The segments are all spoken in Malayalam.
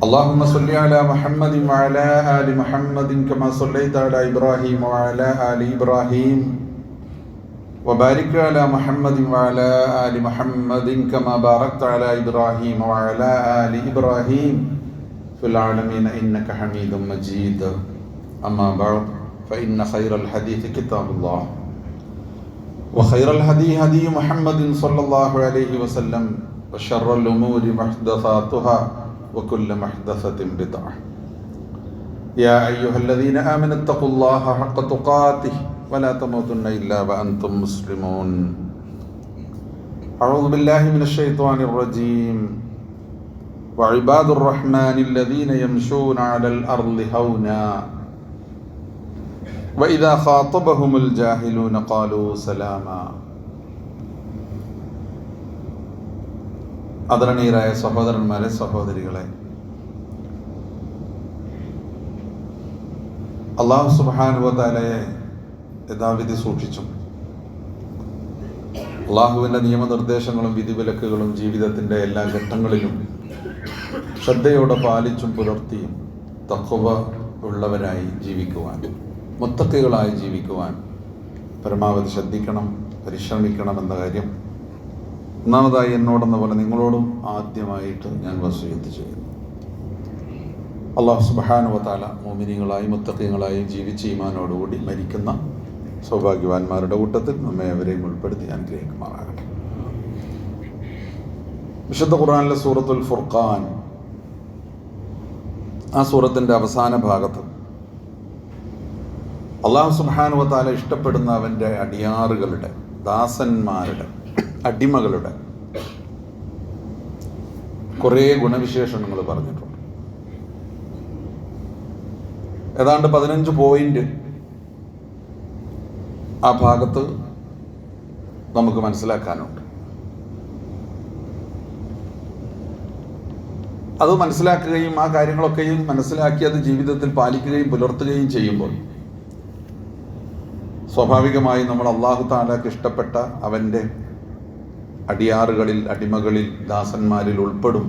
اللهم صل على محمد وعلى آل محمد كما صليت على إبراهيم وعلى آل إبراهيم. وبارك على محمد وعلى آل محمد كما باركت على إبراهيم وعلى آل إبراهيم. في العالمين إنك حميد مجيد. أما بعد فإن خير الحديث كتاب الله. وخير الهدي هدي محمد صلى الله عليه وسلم وشر الأمور محدثاتها. وكل محدثة بدعة. يا أيها الذين آمنوا اتقوا الله حق تقاته ولا تموتن إلا وأنتم مسلمون. أعوذ بالله من الشيطان الرجيم. وعباد الرحمن الذين يمشون على الأرض هونا. وإذا خاطبهم الجاهلون قالوا سلاما. ആദരണീയരായ സഹോദരന്മാരെ സഹോദരികളെ. അള്ളാഹു സുബാനുഭവത്താലയെ യഥാവിധി സൂക്ഷിച്ചു. അള്ളാഹുവിന്റെ നിയമനിർദ്ദേശങ്ങളും വിധിവിലക്കുകളും ജീവിതത്തിന്റെ എല്ലാ ഘട്ടങ്ങളിലും ശ്രദ്ധയോടെ പാലിച്ചും പുലർത്തിയും തക്കുവ ഉള്ളവരായി ജീവിക്കുവാൻ മുത്തക്കുകളായി ജീവിക്കുവാൻ പരമാവധി ശ്രദ്ധിക്കണം പരിശ്രമിക്കണം എന്ന കാര്യം ഒന്നാമതായി എന്നോടെന്ന പോലെ നിങ്ങളോടും ആദ്യമായിട്ട് ഞാൻ വസൂയത്ത് ചെയ്യുന്നു. അള്ളാഹു സുബാനുവത്താല മോമിനികളായി മുത്തക്കങ്ങളായി ജീവിച്ച ഈമാനോടുകൂടി മരിക്കുന്ന സൗഭാഗ്യവാന്മാരുടെ കൂട്ടത്തിൽ നമ്മെ അവരെയും ഉൾപ്പെടുത്തി അനുഗ്രഹിക്കുമാറാകട്ടെ. വിശുദ്ധ ഖുർആാനിലെ സൂറത്തുൽ ഫുർഖാൻ ആ സൂറത്തിന്റെ അവസാന ഭാഗത്ത് അള്ളാഹു സുബാനുവത്താല ഇഷ്ടപ്പെടുന്ന അവന്റെ അടിയാറുകളുടെ ദാസന്മാരുടെ അടിമകളുടെ കുറേ ഗുണവിശേഷണങ്ങൾ പറഞ്ഞിട്ടുണ്ട്. ഏതാണ്ട് പതിനഞ്ച് പോയിന്റ് ആ ഭാഗത്ത് നമുക്ക് മനസ്സിലാക്കാനുണ്ട്. അത് മനസ്സിലാക്കുകയും ആ കാര്യങ്ങളൊക്കെയും മനസ്സിലാക്കി അത് ജീവിതത്തിൽ പാലിക്കുകയും പുലർത്തുകയും ചെയ്യുമ്പോൾ സ്വാഭാവികമായും നമ്മൾ അള്ളാഹു താലാക്ക് ഇഷ്ടപ്പെട്ട അവന്റെ അടിയാറുകളിൽ അടിമകളിൽ ദാസന്മാരിൽ ഉൾപ്പെടും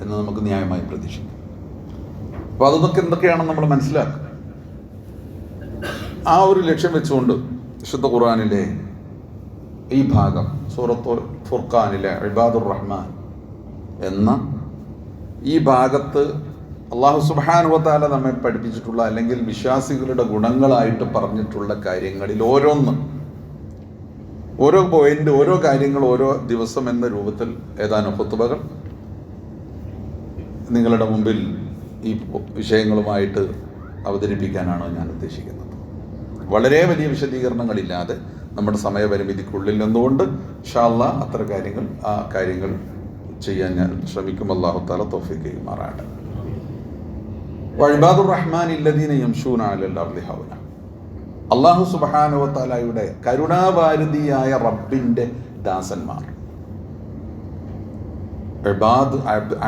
എന്ന് നമുക്ക് ന്യായമായി പ്രതീക്ഷിക്കാം. അപ്പോൾ അതൊക്കെ എന്തൊക്കെയാണെന്ന് നമ്മൾ മനസ്സിലാക്കുക. ആ ഒരു ലക്ഷ്യം വെച്ചുകൊണ്ട് വിശുദ്ധ ഖുർആാനിലെ ഈ ഭാഗം സൂറത്തു ഫുർഖാനിലെ ഇബാദുർ റഹ്മാൻ എന്ന ഈ ഭാഗത്ത് അള്ളാഹു സുബാനുവത്താല നമ്മെ പഠിപ്പിച്ചിട്ടുള്ള അല്ലെങ്കിൽ വിശ്വാസികളുടെ ഗുണങ്ങളായിട്ട് പറഞ്ഞിട്ടുള്ള കാര്യങ്ങളിൽ ഓരോന്നും ഓരോ പോയിന്റ് ഓരോ കാര്യങ്ങൾ ഓരോ ദിവസം എന്ന രൂപത്തിൽ ഏതാനും ഹുത്തുബകൾ നിങ്ങളുടെ മുമ്പിൽ ഈ വിഷയങ്ങളുമായിട്ട് അവതരിപ്പിക്കാനാണ് ഞാൻ ഉദ്ദേശിക്കുന്നത്. വളരെ വലിയ വിശദീകരണങ്ങളില്ലാതെ നമ്മുടെ സമയപരിമിതിക്കുള്ളിൽ നിന്നുകൊണ്ട് ഷാള്ള അത്ര കാര്യങ്ങൾ ആ കാര്യങ്ങൾ ചെയ്യാൻ ഞാൻ ശ്രമിക്കും. അള്ളാഹു താല തോഫിക്ക് ചെയ്യുമാറാണ് വഴിബാദുർ റഹ്മാൻ ഇല്ലദീന യംഷൂന അലല്ലാഹി ഹൗന. അള്ളാഹു സുബാനുവത്താലയുടെ കരുണാഭാരതിയായ റബ്ബിന്റെ ദാസന്മാർ. ഇബാദ്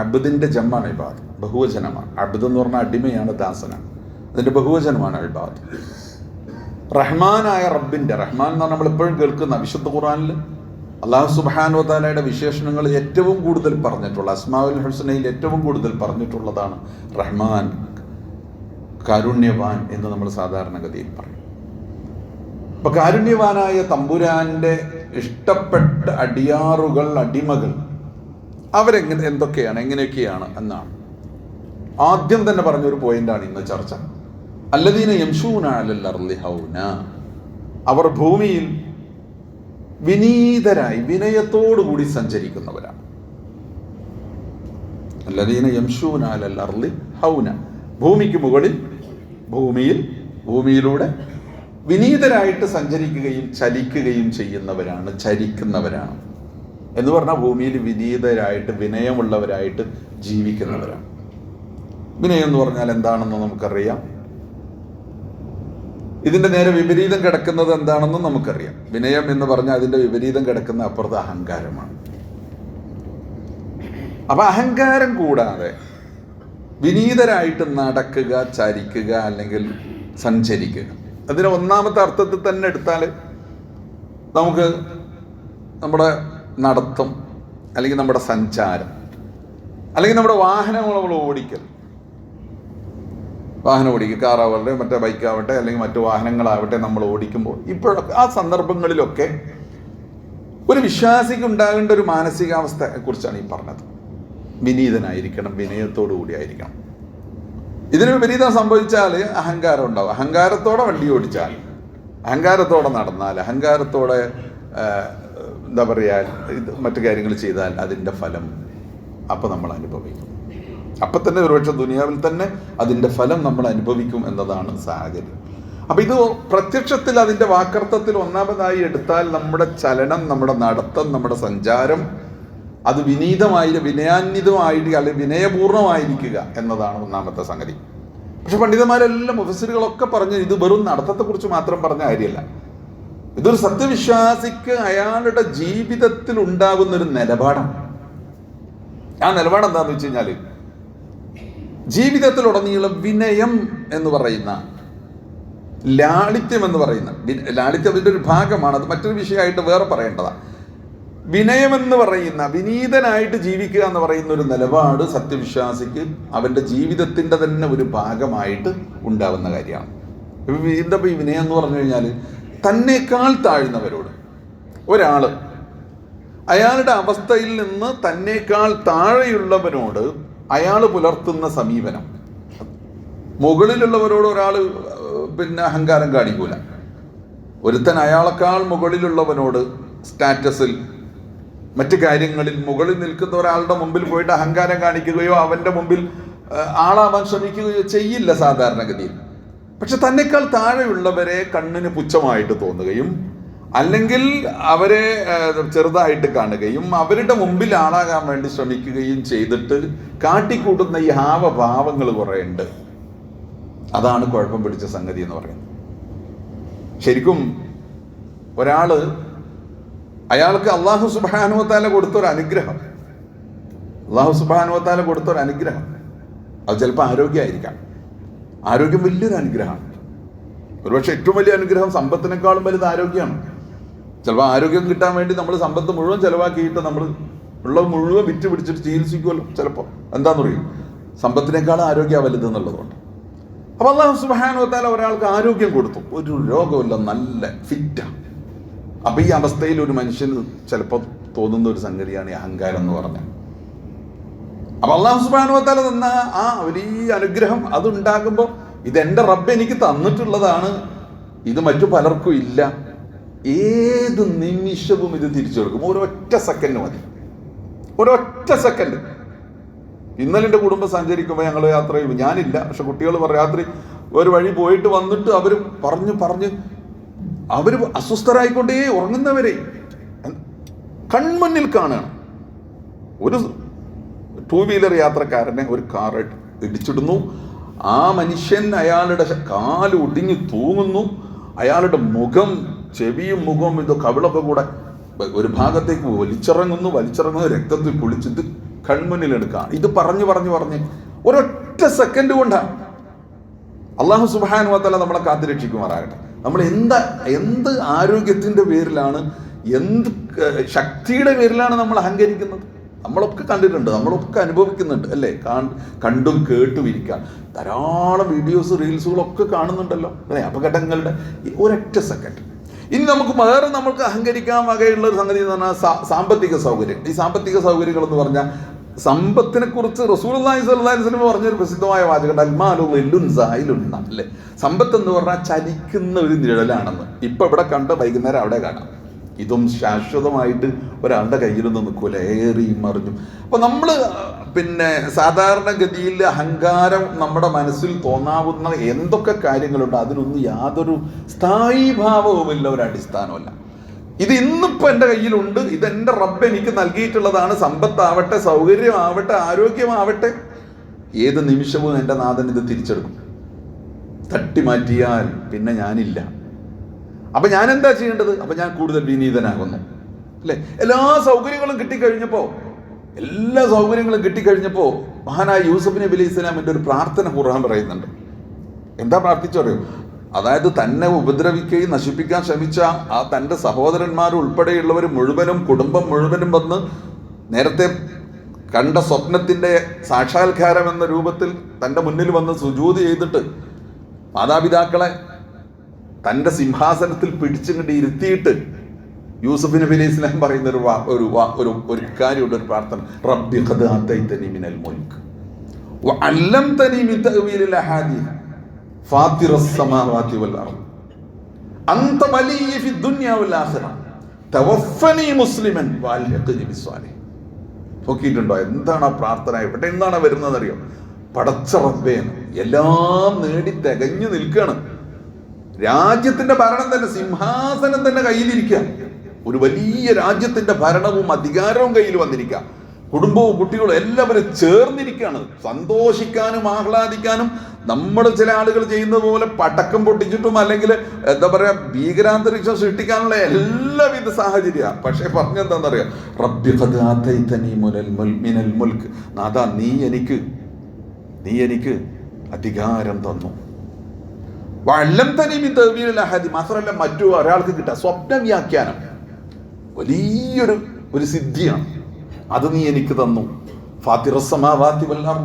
അബ്ദിന്റെ ജമ്മാണ് ഇബാദ് ബഹുവചനമാണ്. അബ്ദ് എന്ന് പറഞ്ഞാൽ അടിമയാണ് ദാസനാണ്. അതിന്റെ ബഹുവചനമാണ് ഇബാദ്. റഹ്മാനായ റബ്ബിന്റെ റഹ്മാൻ എന്ന് പറഞ്ഞാൽ നമ്മൾ ഇപ്പോഴും കേൾക്കുന്ന വിശുദ്ധ ഖുറാനിൽ അള്ളാഹു സുബാനുവത്താലയുടെ വിശേഷണങ്ങൾ ഏറ്റവും കൂടുതൽ പറഞ്ഞിട്ടുള്ള അസ്മാവുൽ ഹുസനയിൽ ഏറ്റവും കൂടുതൽ പറഞ്ഞിട്ടുള്ളതാണ് റഹ്മാൻ കാരുണ്യവാൻ എന്ന് നമ്മൾ സാധാരണഗതിയിൽ പറയും. അപ്പൊ കാരുണ്യവാനായ തമ്പുരാന്റെ ഇഷ്ടപ്പെട്ട അടിയാറുകൾ അടിമകൾ അവരെങ്ങനെ എന്തൊക്കെയാണ് എങ്ങനെയൊക്കെയാണ് എന്നാണ്. ആദ്യം തന്നെ പറഞ്ഞൊരു പോയിന്റാണ് ഇന്ന് ചർച്ച. അല്ലദീന യംഷൂന അവർ ഭൂമിയിൽ വിനീതരായി വിനയത്തോടുകൂടി സഞ്ചരിക്കുന്നവരാണ്. അല്ലദീന യംഷൂന അലല്ലർലി ഹൗന. ഭൂമിക്ക് മുകളിൽ ഭൂമിയിൽ ഭൂമിയിലൂടെ വിനീതരായിട്ട് സഞ്ചരിക്കുകയും ചലിക്കുകയും ചെയ്യുന്നവരാണ് ചരിക്കുന്നവരാണ്. എന്ന് പറഞ്ഞാൽ ഭൂമിയിൽ വിനീതരായിട്ട് വിനയമുള്ളവരായിട്ട് ജീവിക്കുന്നവരാണ്. വിനയം എന്ന് പറഞ്ഞാൽ എന്താണെന്ന് നമുക്കറിയാം. ഇതിന്റെ നേരെ വിപരീതം കിടക്കുന്നത് എന്താണെന്ന് നമുക്കറിയാം. വിനയം എന്ന് പറഞ്ഞാൽ അതിന്റെ വിപരീതം കിടക്കുന്ന അപ്പുറത്ത് അഹങ്കാരമാണ്. അപ്പൊ അഹങ്കാരം കൂടാതെ വിനീതരായിട്ട് നടക്കുക ചരിക്കുക അല്ലെങ്കിൽ സഞ്ചരിക്കുക അതിന് ഒന്നാമത്തെ അർത്ഥത്തിൽ തന്നെ എടുത്താൽ നമുക്ക് നമ്മുടെ നടത്തം അല്ലെങ്കിൽ നമ്മുടെ സഞ്ചാരം അല്ലെങ്കിൽ നമ്മുടെ വാഹനങ്ങൾ നമ്മൾ ഓടിക്കൽ. വാഹനം ഓടിക്കുക കാറാവട്ടെ മറ്റേ ബൈക്കാവട്ടെ അല്ലെങ്കിൽ മറ്റു വാഹനങ്ങളാവട്ടെ നമ്മൾ ഓടിക്കുമ്പോൾ ഇപ്പോഴൊക്കെ ആ സന്ദർഭങ്ങളിലൊക്കെ ഒരു വിശ്വാസിക്ക് ഉണ്ടാകേണ്ട ഒരു മാനസികാവസ്ഥയെക്കുറിച്ചാണ് ഈ പറഞ്ഞത്. വിനീതനായിരിക്കണം വിനയത്തോടു കൂടി ആയിരിക്കണം. ഇതിന് വിപരീതം സംഭവിച്ചാൽ അഹങ്കാരം ഉണ്ടാവും അഹങ്കാരത്തോടെ വണ്ടി ഓടിച്ചാൽ അഹങ്കാരത്തോടെ നടന്നാൽ അഹങ്കാരത്തോടെ എന്താ പറയുക ഇത് മറ്റു കാര്യങ്ങൾ ചെയ്താൽ അതിന്റെ ഫലം അപ്പം നമ്മൾ അനുഭവിക്കും. അപ്പം തന്നെ ഒരുപക്ഷെ ദുനിയാവിൽ തന്നെ അതിന്റെ ഫലം നമ്മൾ അനുഭവിക്കും എന്നതാണ് സാഹചര്യം. അപ്പം ഇത് പ്രത്യക്ഷത്തിൽ അതിന്റെ വാക്കർത്ഥത്തിൽ ഒന്നാമതായി എടുത്താൽ നമ്മുടെ ചലനം നമ്മുടെ നടത്തം നമ്മുടെ സഞ്ചാരം അത് വിനീതമായി വിനയാന്വിതമായിട്ട് അല്ലെങ്കിൽ വിനയപൂർണമായിരിക്കുക എന്നതാണ് ഒന്നാമത്തെ സംഗതി. പക്ഷെ പണ്ഡിതന്മാരെല്ലാം മുഫസിലുകളൊക്കെ പറഞ്ഞ് ഇത് വെറും നടത്തത്തെക്കുറിച്ച് മാത്രം പറഞ്ഞ കാര്യമല്ല. ഇതൊരു സത്യവിശ്വാസിക്ക് അയാളുടെ ജീവിതത്തിൽ ഉണ്ടാകുന്ന ഒരു നിലപാടാണ്. ആ നിലപാട് എന്താന്ന് വെച്ച് കഴിഞ്ഞാൽ ജീവിതത്തിലുടനീളം വിനയം എന്ന് പറയുന്ന ലാളിത്യം എന്ന് പറയുന്ന ലാളിത്യം ലാളിത്യത്തിന്റെ ഒരു ഭാഗമാണ്. അത് മറ്റൊരു വിഷയമായിട്ട് വേറെ പറയേണ്ടതാണ്. വിനയമെന്ന് പറയുന്ന വിനീതനായിട്ട് ജീവിക്കുക എന്ന് പറയുന്ന ഒരു നിലപാട് സത്യവിശ്വാസിക്ക് അവന്റെ ജീവിതത്തിന്റെ തന്നെ ഒരു ഭാഗമായിട്ട് ഉണ്ടാവുന്ന കാര്യമാണ്. എന്താ ഈ വിനയം എന്ന് പറഞ്ഞു കഴിഞ്ഞാൽ തന്നേക്കാൾ താഴ്ന്നവരോട്. ഒരാൾ അയാളുടെ അവസ്ഥയിൽ നിന്ന് തന്നെക്കാൾ താഴെയുള്ളവനോട് അയാൾ പുലർത്തുന്ന സമീപനം. മുകളിലുള്ളവരോട് ഒരാൾ പിന്നെ അഹങ്കാരം കാണിക്കൂല. ഒരുത്തൻ അയാളെക്കാൾ മുകളിലുള്ളവനോട് സ്റ്റാറ്റസിൽ മറ്റു കാര്യങ്ങളിൽ മുകളിൽ നിൽക്കുന്ന ഒരാളുടെ മുമ്പിൽ പോയിട്ട് അഹങ്കാരം കാണിക്കുകയോ അവന്റെ മുമ്പിൽ ആളാവാൻ ശ്രമിക്കുകയോ ചെയ്യില്ല സാധാരണഗതിയിൽ. പക്ഷെ തന്നെക്കാൾ താഴെയുള്ളവരെ കണ്ണിന് പുച്ഛമായിട്ട് തോന്നുകയും അല്ലെങ്കിൽ അവരെ ചെറുതായിട്ട് കാണുകയും അവരുടെ മുമ്പിൽ ആളാകാൻ വേണ്ടി ശ്രമിക്കുകയും ചെയ്തിട്ട് കാട്ടിക്കൂട്ടുന്ന ഈ ഹാവഭാവങ്ങൾ കുറേ ഉണ്ട് അതാണ് കുഴപ്പം പിടിച്ച സംഗതി എന്ന് പറയുന്നത്. ശരിക്കും ഒരാൾ അയാൾക്ക് അള്ളാഹു സുബാനുവത്താല കൊടുത്തൊരു അനുഗ്രഹം. അള്ളാഹു സുബാനുവത്താല കൊടുത്തൊരു അനുഗ്രഹം. അത് ചിലപ്പോൾ ആരോഗ്യമായിരിക്കാം. ആരോഗ്യം വലിയൊരു അനുഗ്രഹമാണ്. ഒരുപക്ഷെ ഏറ്റവും വലിയ അനുഗ്രഹം സമ്പത്തിനേക്കാളും വലുത് ആരോഗ്യമാണ്. ചിലപ്പോൾ ആരോഗ്യം കിട്ടാൻ വേണ്ടി നമ്മൾ സമ്പത്ത് മുഴുവൻ ചിലവാക്കിയിട്ട് നമ്മൾ ഉള്ളത് മുഴുവൻ വിറ്റ് പിടിച്ചിട്ട് ചികിത്സിക്കുമല്ലോ ചിലപ്പോൾ എന്താന്ന് പറയും സമ്പത്തിനേക്കാളും ആരോഗ്യം വലുത് എന്നുള്ളതുകൊണ്ട്. അപ്പൊ അള്ളാഹു സുബാനുവത്താല ഒരാൾക്ക് ആരോഗ്യം കൊടുത്തു. ഒരു രോഗമില്ല നല്ല ഫിറ്റാണ് അപ്പൊ ഈ അവസ്ഥയിൽ ഒരു മനുഷ്യന് ചിലപ്പോൾ തോന്നുന്ന ഒരു സംഗതിയാണ് ഈ അഹങ്കാരം എന്ന് പറഞ്ഞാൽ. അപ്പൊ അള്ളാഹു സുബാനുവത്താല തന്ന ആ വലിയ അനുഗ്രഹം അതുണ്ടാകുമ്പോൾ ഇത് എന്റെ റബ്ബ് എനിക്ക് തന്നിട്ടുള്ളതാണ്. ഇത് മറ്റു പലർക്കും ഇല്ല. ഏത് നിമിഷവും ഇത് തിരിച്ചു കൊടുക്കും. ഒരൊറ്റ സെക്കൻഡ് മതി. ഒരൊറ്റ സെക്കൻഡ് ഇന്നലെ എന്റെ കുടുംബം സഞ്ചരിക്കുമ്പോൾ ഞങ്ങൾ യാത്ര ചെയ്യും ഞാനില്ല. പക്ഷെ കുട്ടികൾ പറയും രാത്രി ഒരു വഴി പോയിട്ട് വന്നിട്ട് അവർ പറഞ്ഞു പറഞ്ഞ് അവർ അസ്വസ്ഥരായിക്കൊണ്ടേ ഉറങ്ങുന്നവരെ കൺമുന്നിൽ കാണുകയാണ്. ഒരു ടൂ വീലർ യാത്രക്കാരനെ ഒരു കാർ ഇടിച്ചിടുന്നു. ആ മനുഷ്യൻ അയാളുടെ കാൽ ഒടിഞ്ഞു തൂങ്ങുന്നു. അയാളുടെ മുഖം ചെവിയും മുഖവും ഇതോ കവിളൊക്കെ കൂടെ ഒരു ഭാഗത്തേക്ക് വലിച്ചിറങ്ങുന്നു. വലിച്ചിറങ്ങുന്നു രക്തത്തിൽ കുളിച്ചിട്ട് കൺമുന്നിൽ എടുക്കുക ഇത് പറഞ്ഞു പറഞ്ഞു പറഞ്ഞ് ഒരൊറ്റ സെക്കൻഡ് കൊണ്ടാണ്. അള്ളാഹു സുബാനുവാത്തല നമ്മളെ കാത്തുരക്ഷിക്കുമാറാകട്ടെ നമ്മൾ എന്ത് എന്ത് ആരോഗ്യത്തിന്റെ പേരിലാണ് എന്ത് ശക്തിയുടെ പേരിലാണ് നമ്മൾ അഹങ്കരിക്കുന്നത്? നമ്മളൊക്കെ കണ്ടിട്ടുണ്ട് നമ്മളൊക്കെ അനുഭവിക്കുന്നുണ്ട് അല്ലേ? കണ്ടും കേട്ടും ഇരിക്കാം. ധാരാളം വീഡിയോസ് റീൽസുകളൊക്കെ കാണുന്നുണ്ടല്ലോ അല്ലേ? അപകടങ്ങളുടെ ഒരൊറ്റ സെക്കൻഡ് ഇനി നമുക്ക് വേറെ നമുക്ക് അഹങ്കരിക്കാൻ വകയുള്ള ഒരു സംഗതി എന്ന് പറഞ്ഞാൽ സാമ്പത്തിക സൗകര്യം. ഈ സാമ്പത്തിക സൗകര്യങ്ങൾ എന്ന് പറഞ്ഞാൽ സമ്പത്തിനെ കുറിച്ച് റസൂൽ സ്വലം പറഞ്ഞൊരു പ്രസിദ്ധമായ വാചകം അൽമാലു സായിലുന്ന അല്ലേ സമ്പത്ത് എന്ന് പറഞ്ഞാൽ ചലിക്കുന്ന ഒരു നിഴലാണെന്ന്. ഇപ്പൊ ഇവിടെ കണ്ട വൈകുന്നേരം അവിടെ കാണാം. ഇതും ശാശ്വതമായിട്ട് ഒരാളുടെ കയ്യിലൊന്നും നിൽക്കൂല ഏറിയും മറിഞ്ഞു. അപ്പൊ നമ്മൾ പിന്നെ സാധാരണഗതിയിൽ അഹങ്കാരം നമ്മുടെ മനസ്സിൽ തോന്നാവുന്ന എന്തൊക്കെ കാര്യങ്ങളുണ്ട് അതിനൊന്നും യാതൊരു സ്ഥായി ഭാവവുമില്ല ഒരു അടിസ്ഥാനമല്ല ഇത് ഇന്നിപ്പോ എന്റെ കയ്യിലുണ്ട്. ഇത് എന്റെ റബ്ബ് എനിക്ക് നൽകിയിട്ടുള്ളതാണ്. സമ്പത്താവട്ടെ സൗകര്യമാവട്ടെ ആരോഗ്യമാവട്ടെ. ഏത് നിമിഷവും എന്റെ നാഥൻ ഇത് തിരിച്ചെടുക്കും. തട്ടി മാറ്റിയാൽ പിന്നെ ഞാനില്ല. അപ്പൊ ഞാൻ എന്താ ചെയ്യേണ്ടത്? അപ്പൊ ഞാൻ കൂടുതൽ വിനീതനാകുന്നു. അല്ലെ? എല്ലാ സൗകര്യങ്ങളും കിട്ടിക്കഴിഞ്ഞപ്പോ എല്ലാ സൗകര്യങ്ങളും കിട്ടിക്കഴിഞ്ഞപ്പോ മഹാനായ യൂസഫ് നബി അലൈഹി സ്വലാമിന്റെ ഒരു പ്രാർത്ഥന ഖുർആൻ പറയുന്നുണ്ട്. എന്താ പ്രാർത്ഥിച്ചറിയോ അതായത് തന്നെ ഉപദ്രവിക്കുകയും നശിപ്പിക്കാൻ ശ്രമിച്ച ആ തന്റെ സഹോദരന്മാർ ഉൾപ്പെടെയുള്ളവർ മുഴുവനും കുടുംബം മുഴുവനും വന്ന് നേരത്തെ കണ്ട സ്വപ്നത്തിന്റെ സാക്ഷാത്കാരം എന്ന രൂപത്തിൽ തന്റെ മുന്നിൽ വന്ന് സുജൂതി ചെയ്തിട്ട് മാതാപിതാക്കളെ തന്റെ സിംഹാസനത്തിൽ പിടിച്ചുകൊണ്ട് ഇരുത്തിയിട്ട് യൂസഫ് നബി അലൈഹി സ്വലാം പറയുന്ന ഒരു ഒരു ഒരു ഒരു കാര്യമുണ്ട് ഒരു പ്രാർത്ഥന. റബ്ബി ഖദ് ആതൈതനി മിനൽ മുൽക്ക് വഅല്ലംതനി മിൻ തഅ്വീലിൽ അഹാദീസ് നോക്കിയിട്ടുണ്ടോ? എന്താണ് ആ പ്രാർത്ഥന? ഇവിടെ എന്താണ് വരുന്നത് അറിയോ പടച്ച. എല്ലാം നേടി തികഞ്ഞു നിൽക്കുകയാണ്. രാജ്യത്തിന്റെ ഭരണം തന്നെ സിംഹാസനം തന്നെ കയ്യിലിരിക്കുക. ഒരു വലിയ രാജ്യത്തിന്റെ ഭരണവും അധികാരവും കയ്യിൽ വന്നിരിക്കുക. കുടുംബവും കുട്ടികളും എല്ലാവരും ചേർന്നിരിക്കുകയാണ്. സന്തോഷിക്കാനും ആഹ്ലാദിക്കാനും നമ്മൾ ചില ആളുകൾ ചെയ്യുന്നത് പോലെ പടക്കം പൊട്ടിച്ചിട്ടും അല്ലെങ്കിൽ എന്താ പറയുക ഭീകരാന്തരീക്ഷം സൃഷ്ടിക്കാനുള്ള എല്ലാവിധ സാഹചര്യമാണ് പക്ഷേ പറഞ്ഞെന്താണെന്നറിയാം റബ്ബി നാഥാ നീ എനിക്ക് നീ എനിക്ക് അധികാരം തന്നു. വള്ളം തനിമി തവീൽ അഹദി. മാത്രമല്ല മറ്റു ഒരാൾക്ക് കിട്ടുക. സ്വപ്ന വ്യാഖ്യാനം. വലിയൊരു ഒരു സിദ്ധിയാണ്. അത് നീ എനിക്ക് തന്നു. ഫാത്തിറസമാവാത്തി വല്ലാം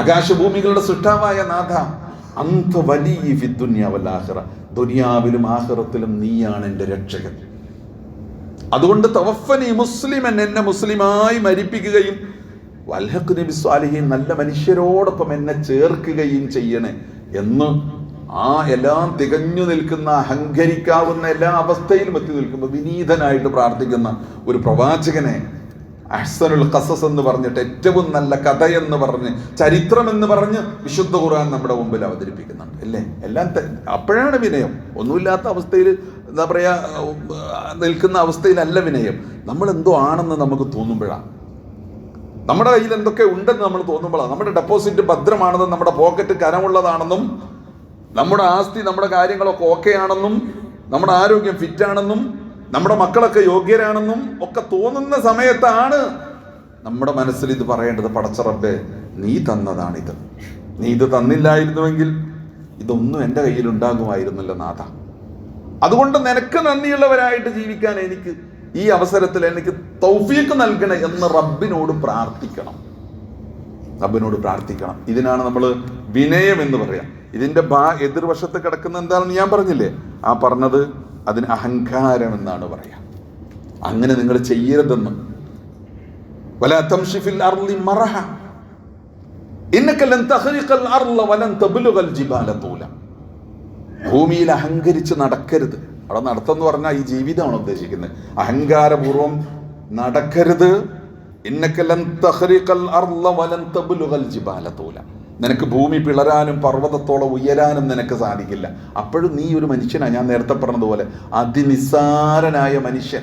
ആകാശഭൂമികളുടെ സൃഷ്ടാവായ നാഥ അന്ത വലിയ ദുനിയാവല്ലാഹിറ ദുനിയാവിലും ആഹിറത്തിലും നീയാണ് എന്റെ രക്ഷകൻ. അതുകൊണ്ട് തവഫനി മുസ്ലിമൻ എന്നെ മുസ്ലിമായി മരിപ്പിക്കുകയും വൽഹഖ് നബി സ്വാലിഹീൻ നല്ല മനുഷ്യരോടൊപ്പം എന്നെ ചേർക്കുകയും ചെയ്യണേ എന്ന് ആ എല്ലാം തികഞ്ഞു നിൽക്കുന്ന അഹങ്കരിക്കാവുന്ന എല്ലാ അവസ്ഥയിലും എത്തി നിൽക്കുമ്പോൾ വിനീതനായിട്ട് പ്രാർത്ഥിക്കുന്ന ഒരു പ്രവാചകനെ അഹ്സനുൽ ഖസസ് എന്ന് പറഞ്ഞിട്ട് ഏറ്റവും നല്ല കഥ എന്ന് പറഞ്ഞ് ചരിത്രം എന്ന് പറഞ്ഞ് വിശുദ്ധ ഖുർആൻ നമ്മുടെ മുമ്പിൽ അവതരിപ്പിക്കുന്നുണ്ട് അല്ലേ? എല്ലാം അപ്പോഴാണ് വിനയം. ഒന്നുമില്ലാത്ത അവസ്ഥയിൽ എന്താ പറയാ നിൽക്കുന്ന അവസ്ഥയിലല്ല വിനയം. നമ്മൾ എന്തോ ആണെന്ന് നമുക്ക് തോന്നുമ്പോഴാണ് നമ്മുടെ കയ്യിൽ എന്തൊക്കെ ഉണ്ടെന്ന് നമ്മൾ തോന്നുമ്പോഴാണ് നമ്മുടെ ഡെപ്പോസിറ്റ് ഭദ്രമാണെന്നും നമ്മുടെ പോക്കറ്റ് കനമുള്ളതാണെന്നും നമ്മുടെ ആസ്തി നമ്മുടെ കാര്യങ്ങളൊക്കെ ഓക്കെ ആണെന്നും നമ്മുടെ ആരോഗ്യം ഫിറ്റ് ആണെന്നും നമ്മുടെ മക്കളൊക്കെ യോഗ്യരാണെന്നും ഒക്കെ തോന്നുന്ന സമയത്താണ് നമ്മുടെ മനസ്സിൽ ഇത് പറയേണ്ടത്. പടച്ചറബേ നീ തന്നതാണിത്. നീ ഇത് തന്നില്ലായിരുന്നുവെങ്കിൽ ഇതൊന്നും എന്റെ കയ്യിൽ ഉണ്ടാകുമായിരുന്നില്ല നാഥ. അതുകൊണ്ട് നിനക്ക് നന്ദിയുള്ളവരായിട്ട് ജീവിക്കാൻ എനിക്ക് ഈ അവസരത്തിൽ എനിക്ക് തൗഫീക്ക് നൽകണേ എന്ന് റബ്ബിനോട് പ്രാർത്ഥിക്കണം. റബ്ബിനോട് പ്രാർത്ഥിക്കണം. ഇതിനാണ് നമ്മൾ വിനയം എന്ന് പറയാം. ഇതിന്റെ ബാ എതിർവശത്ത് കിടക്കുന്ന എന്താണെന്ന് ഞാൻ പറഞ്ഞില്ലേ? ആ പറഞ്ഞത് അതിന് അഹങ്കാരം എന്നാണ് പറയാം. അങ്ങനെ നിങ്ങൾ ചെയ്യരുതെന്ന്. തംഷിഫിൽ മറഹ. ഭൂമിയിൽ അഹങ്കരിച്ച് നടക്കരുത്. അവിടെ നടത്തം എന്ന് പറഞ്ഞാൽ ഈ ജീവിതമാണ് ഉദ്ദേശിക്കുന്നത്. അഹങ്കാരപൂർവം നടക്കരുത്. ഇന്നക്കലൻ തഹരിക്കൽ അർള വലൻ തബുലുകൽ ജിബാല തൂല. നിനക്ക് ഭൂമി പിളരാനും പർവതത്തോളം ഉയരാനും നിനക്ക് സാധിക്കില്ല. അപ്പോഴും നീ ഒരു മനുഷ്യനാണ് ഞാൻ നേരത്തെ പറഞ്ഞതുപോലെ അതിനിസ്സാരനായ മനുഷ്യൻ.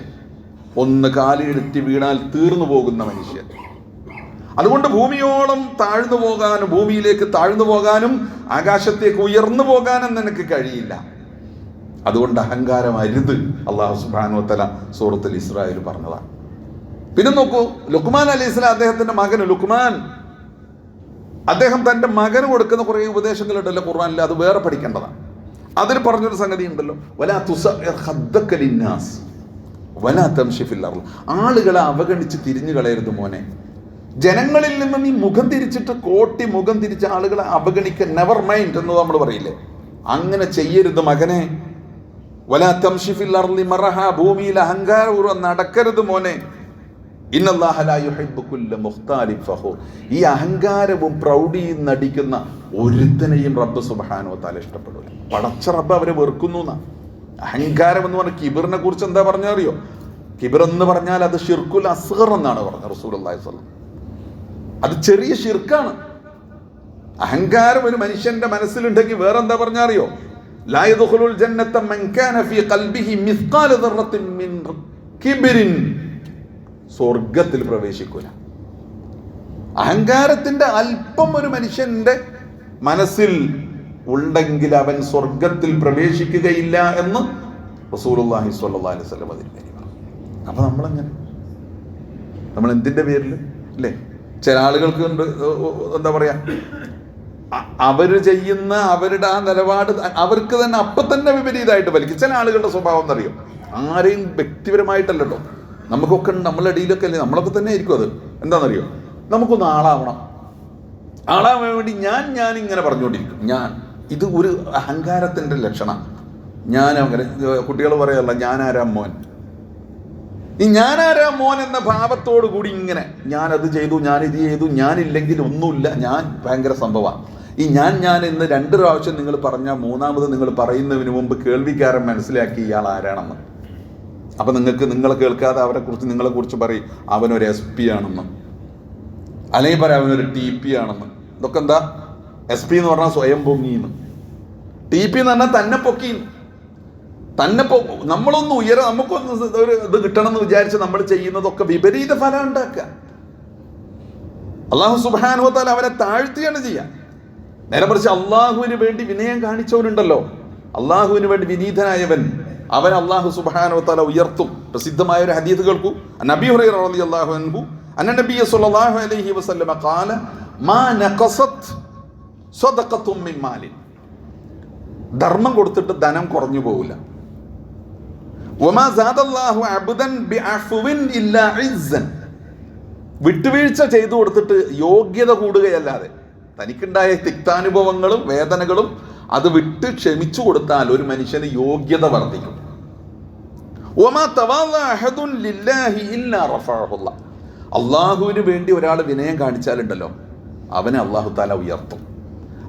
ഒന്ന് കാലിയെടുത്തി വീണാൽ തീർന്നു പോകുന്ന മനുഷ്യൻ. അതുകൊണ്ട് ഭൂമിയോളം താഴ്ന്നു പോകാനും ഭൂമിയിലേക്ക് താഴ്ന്നു പോകാനും ആകാശത്തേക്ക് ഉയർന്നു പോകാനും നിനക്ക് കഴിയില്ല. അതുകൊണ്ട് അഹങ്കാരം അരുത് അള്ളാഹു സുബാനു തല സൂറത്തിൽ ഇസ്രായേൽ പറഞ്ഞതാണ്. പിന്നെ നോക്കൂ ലുക്മാൻ അലൈഹി അദ്ദേഹത്തിന്റെ മകന് ലുക്മാൻ അദ്ദേഹം തന്റെ മകന് കൊടുക്കുന്ന കുറേ ഉപദേശങ്ങളുണ്ടല്ലോ ഖുർആനിൽ അത് വേറെ പഠിക്കേണ്ടതാണ്. അതിൽ പറഞ്ഞൊരു സംഗതി ഉണ്ടല്ലോ വലാ തുസ ഖദ്ദക ലിന്നാസ്. വലാ അർൾ. ആളുകളെ അവഗണിച്ച് തിരിഞ്ഞു കളയരുത് മോനെ. ജനങ്ങളിൽ നിന്ന് നീ മുഖം തിരിച്ചിട്ട് കോട്ടി മുഖം തിരിച്ച ആളുകളെ അവഗണിക്ക നെവർ മൈൻഡ് എന്ന് നമ്മൾ പറയില്ലേ. അങ്ങനെ ചെയ്യരുത് മകനെ. വലാ തംഷിഫിൽ അർളി മറഹ ഭൂമിയിൽ അഹങ്കാരപൂർവം നടക്കരുത് മോനെ. ഈ അഹങ്കാരവും പ്രൗഢിയും നടിക്കുന്ന ഒരുത്തനെയും റബ്ബ് സുബാനോ താല ഇഷ്ടപ്പെടില്ല പടച്ച റബ്ബ് അവരെ വെറുക്കുന്നു അഹങ്കാരം എന്ന് പറഞ്ഞ കിബിറിനെ കുറിച്ച് എന്താ പറഞ്ഞറിയോ കിബിർ എന്ന് പറഞ്ഞാൽ അത് ഷിർക്കുൽ അസ്ഗർ എന്നാണ് പറഞ്ഞത് റസൂലുള്ളാഹി സ്വല്ലം അത് ചെറിയ ഷിർക്കാണ് അഹങ്കാരം ഒരു മനുഷ്യന്റെ മനസ്സിലുണ്ടെങ്കിൽ വേറെ എന്താ പറഞ്ഞറിയോ ലാ യദ്ഖുലുൽ ജന്നത്ത സ്വർഗത്തിൽ പ്രവേശിക്കൂല. അഹങ്കാരത്തിന്റെ അല്പം ഒരു മനുഷ്യന്റെ മനസ്സിൽ ഉണ്ടെങ്കിൽ അവൻ സ്വർഗത്തിൽ പ്രവേശിക്കുകയില്ല എന്ന് റസൂലുള്ളാഹി സ്വല്ലല്ലാഹി അലൈഹി വസല്ലം അതിൽ അപ്പൊ നമ്മളെങ്ങനെ? നമ്മൾ എന്തിന്റെ പേരിൽ? അല്ലേ? ചില ആളുകൾക്ക് ഉണ്ട് എന്താ പറയാ? അവർ ചെയ്യുന്ന അവരുടെ ആ നിലപാട് അവർക്ക് തന്നെ അപ്പൊ തന്നെ വിപരീതമായിട്ട് വലിക്കും ചില ആളുകളുടെ സ്വഭാവം എന്നറിയും? ആരെയും വ്യക്തിപരമായിട്ടല്ലോ നമുക്കൊക്കെ നമ്മളെ ഇടയിലൊക്കെ അല്ലേ? നമ്മളൊക്കെ തന്നെ ആയിരിക്കും അത്. എന്താണെന്നറിയോ? നമുക്കൊന്ന് ആളാവണം. ആളാവാൻ വേണ്ടി ഞാൻ ഞാൻ ഇങ്ങനെ പറഞ്ഞുകൊണ്ടിരിക്കും. ഞാൻ. ഇത് ഒരു അഹങ്കാരത്തിന്റെ ലക്ഷണം. ഞാൻ അങ്ങനെ കുട്ടികൾ പറയല്ല ഞാൻ ആരാ മോൻ? ഈ ഞാനാരാ മോൻ എന്ന ഭാവത്തോടു കൂടി ഇങ്ങനെ ഞാൻ അത് ചെയ്തു ഞാൻ ഇത് ചെയ്തു ഞാനില്ലെങ്കിൽ ഒന്നുമില്ല ഞാൻ ഭയങ്കര സംഭവമാണ്. ഈ ഞാൻ ഞാൻ എന്ന് രണ്ട് പ്രാവശ്യം നിങ്ങൾ പറഞ്ഞാൽ മൂന്നാമത് നിങ്ങൾ പറയുന്നതിന് മുമ്പ് കേൾവിക്കാരൻ മനസ്സിലാക്കി ഇയാൾ ആരാണെന്ന്. അപ്പൊ നിങ്ങൾക്ക് നിങ്ങൾ കേൾക്കാതെ അവരെ കുറിച്ച് നിങ്ങളെ കുറിച്ച് പറയും അവനൊരു എസ് പി ആണെന്ന്. അല്ലെങ്കിൽ പറയാം അവനൊരു ടി പി ആണെന്ന്. ഇതൊക്കെ എന്താ? എസ് പി എന്ന് പറഞ്ഞാൽ സ്വയം പൊങ്ങിന്ന്. ടി പി എന്ന് പറഞ്ഞാൽ തന്നെ പൊക്കി തന്നെ നമ്മളൊന്ന് ഉയര നമുക്കൊന്ന് ഒരു ഇത് കിട്ടണം എന്ന് വിചാരിച്ച് നമ്മൾ ചെയ്യുന്നതൊക്കെ വിപരീത ഫലം ഉണ്ടാക്കുക. അള്ളാഹു സുബാനുഭവത്താൽ അവരെ താഴ്ത്തിയാണ് ചെയ്യുക നേരെ മറിച്ച് അള്ളാഹുവിന് വേണ്ടി വിനയം കാണിച്ചവരുണ്ടല്ലോ. അള്ളാഹുവിന് വേണ്ടി വിനീതനായവൻ. അവൻ അള്ളാഹു സുബാനുഭവത്താല ഉയർത്തും. പ്രസിദ്ധമായ ഒരു ഹദീത് കേൾക്കൂ. നബി ഹുറൈറ റളിയല്ലാഹു അൻഹു അന്ന നബിയ സല്ലല്ലാഹു അലൈഹി വസല്ലമ ഖാല മാ നഖസത് സ്വദഖത്തും മിൻ മാലിൻ. ധർമ്മം കൊടുത്തിട്ട് ധനം കുറഞ്ഞു പോവില്ല. വമാ സാദല്ലാഹു അബ്ദൻ ബിഅഫ്വിൻ ഇല്ലാ ഇസ്സൻ. വിട്ടുവീഴ്ച ചെയ്തു കൊടുത്തിട്ട് യോഗ്യത കൂടുകയല്ലാതെ തനിക്കുണ്ടായ തിക്താനുഭവങ്ങളും വേദനകളും അത് വിട്ട് ക്ഷമിച്ചു കൊടുത്താൽ ഒരു മനുഷ്യന് യോഗ്യത വർദ്ധിക്കും. അള്ളാഹുവിന് വേണ്ടി ഒരാൾ വിനയം കാണിച്ചാലുണ്ടല്ലോ അവനെ അള്ളാഹു താല ഉയർത്തും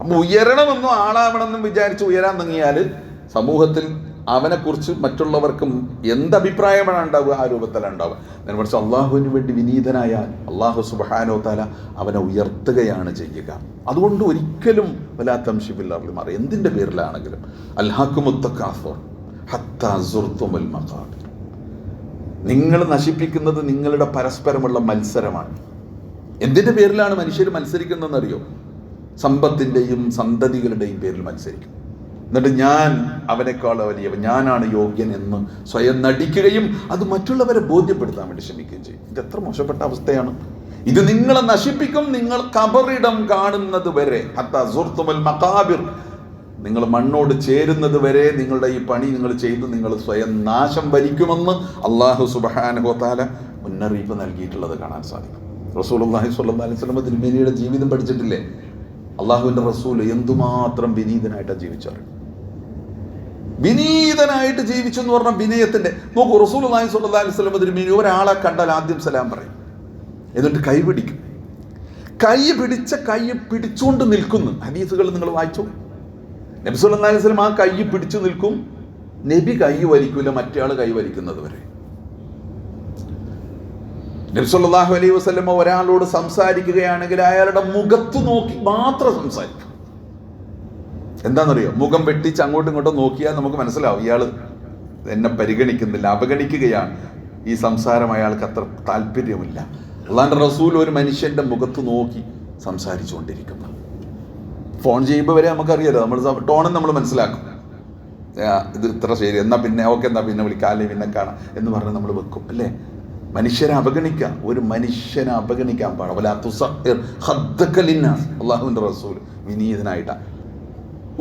അപ്പൊ ഉയരണമെന്നും ആളാവണമെന്നും വിചാരിച്ച് ഉയരാൻ തുടങ്ങിയാൽ സമൂഹത്തിൽ അവനെക്കുറിച്ച് മറ്റുള്ളവർക്കും എന്ത് അഭിപ്രായമാണ് ഉണ്ടാവുക? ആ രൂപത്തിലാണ് ഉണ്ടാവുക. നേരെ മറിച്ച് അള്ളാഹുവിന് വേണ്ടി വിനീതനായാൽ അള്ളാഹു സുബാനോ താല അവനെ ഉയർത്തുകയാണ് ചെയ്യുക. അതുകൊണ്ട് ഒരിക്കലും വലാത്തംഷിബില്ലാറിൽ മാറി. എന്തിന്റെ പേരിലാണെങ്കിലും. അൽഹാക്കുമുത്തക്കാഫർ നിങ്ങൾ നശിപ്പിക്കുന്നത് നിങ്ങളുടെ പരസ്പരമുള്ള മത്സരമാണ്. എന്തിന്റെ പേരിലാണ് മനുഷ്യർ മത്സരിക്കുന്നതെന്നറിയോ? സമ്പത്തിന്റെയും സന്തതികളുടെയും പേരിൽ മത്സരിക്കും. എന്നിട്ട് ഞാൻ അവനേക്കാൾ വലിയവൻ ഞാനാണ് യോഗ്യൻ എന്ന് സ്വയം നടിക്കുകയും അത് മറ്റുള്ളവരെ ബോധ്യപ്പെടുത്താൻ വേണ്ടി ശ്രമിക്കുകയും ചെയ്യും. ഇത് എത്ര മോശപ്പെട്ട അവസ്ഥയാണ്. ഇത് നിങ്ങളെ നശിപ്പിക്കും നിങ്ങൾ കബറിടം കാണുന്നത് വരെ. ഹത്താ സുർത്തുമുൽ മഖാബിർ. നിങ്ങൾ മണ്ണോട് ചേരുന്നത് വരെ നിങ്ങളുടെ ഈ പണി നിങ്ങൾ ചെയ്ത് നിങ്ങൾ സ്വയം നാശം ഭരിക്കുമെന്ന് അള്ളാഹു സുബാനുഹോത്താല മുന്നറിയിപ്പ് നൽകിയിട്ടുള്ളത് കാണാൻ സാധിക്കും. റസൂൽ അള്ളാഹി സ്വല്ലാ അലൈഹി തിരുമേനിയുടെ ജീവിതം പഠിച്ചിട്ടില്ലേ? അള്ളാഹുവിന്റെ റസൂൽ എന്തുമാത്രം വിനീതനായിട്ടാണ് ജീവിച്ചത് വിനീതനായിട്ട് ജീവിച്ചു എന്ന് പറഞ്ഞ വിനയത്തിന്റെ നോക്കൂ റസൂൽ നായി സുല്ലാ അലൈഹി തിരുമേനി ഒരാളെ കണ്ടാൽ ആദ്യം സലാം പറയും. എന്നിട്ട് കൈ പിടിക്കും. കൈ പിടിച്ച കൈ പിടിച്ചുകൊണ്ട് നിൽക്കുന്നു. ഹദീസുകൾ നിങ്ങൾ വായിച്ചു? നബി സുല്ലാ അലൈഹി ആ കൈ പിടിച്ചു നിൽക്കും. നബി കൈ വലിക്കൂല മറ്റേ കൈ വലിക്കുന്നത് വരെ. നബി അലൈ അലൈഹി വസല്ലം ഒരാളോട് സംസാരിക്കുകയാണെങ്കിൽ അയാളുടെ മുഖത്ത് നോക്കി മാത്രം സംസാരിക്കും. എന്താണെന്നറിയോ? മുഖം വെട്ടിച്ച് അങ്ങോട്ടും ഇങ്ങോട്ടും നോക്കിയാൽ നമുക്ക് മനസ്സിലാവും ഇയാൾ എന്നെ പരിഗണിക്കുന്നില്ല അവഗണിക്കുകയാണ്. ഈ സംസാരം അയാൾക്ക് അത്ര താല്പര്യമില്ല. അള്ളാന്റെ റസൂൽ ഒരു മനുഷ്യന്റെ മുഖത്ത് നോക്കി സംസാരിച്ചുകൊണ്ടിരിക്കുന്നു. ഫോൺ ചെയ്യുമ്പോൾ വരെ നമുക്കറിയാലോ നമ്മൾ ടോണും നമ്മൾ മനസ്സിലാക്കും. ഇത് ഇത്ര ശരി എന്നാൽ പിന്നെ ഓക്കെ എന്നാ പിന്നെ വിളിക്കാം അല്ലെങ്കിൽ പിന്നെ കാണാം എന്ന് പറഞ്ഞ് നമ്മൾ വെക്കും അല്ലേ? മനുഷ്യരെ അവഗണിക്കാം. ഒരു മനുഷ്യനെ അവഗണിക്കാൻ പാടില്ല. അള്ളാഹുവിന്റെ റസൂൽ വിനീതനായിട്ടാണ്.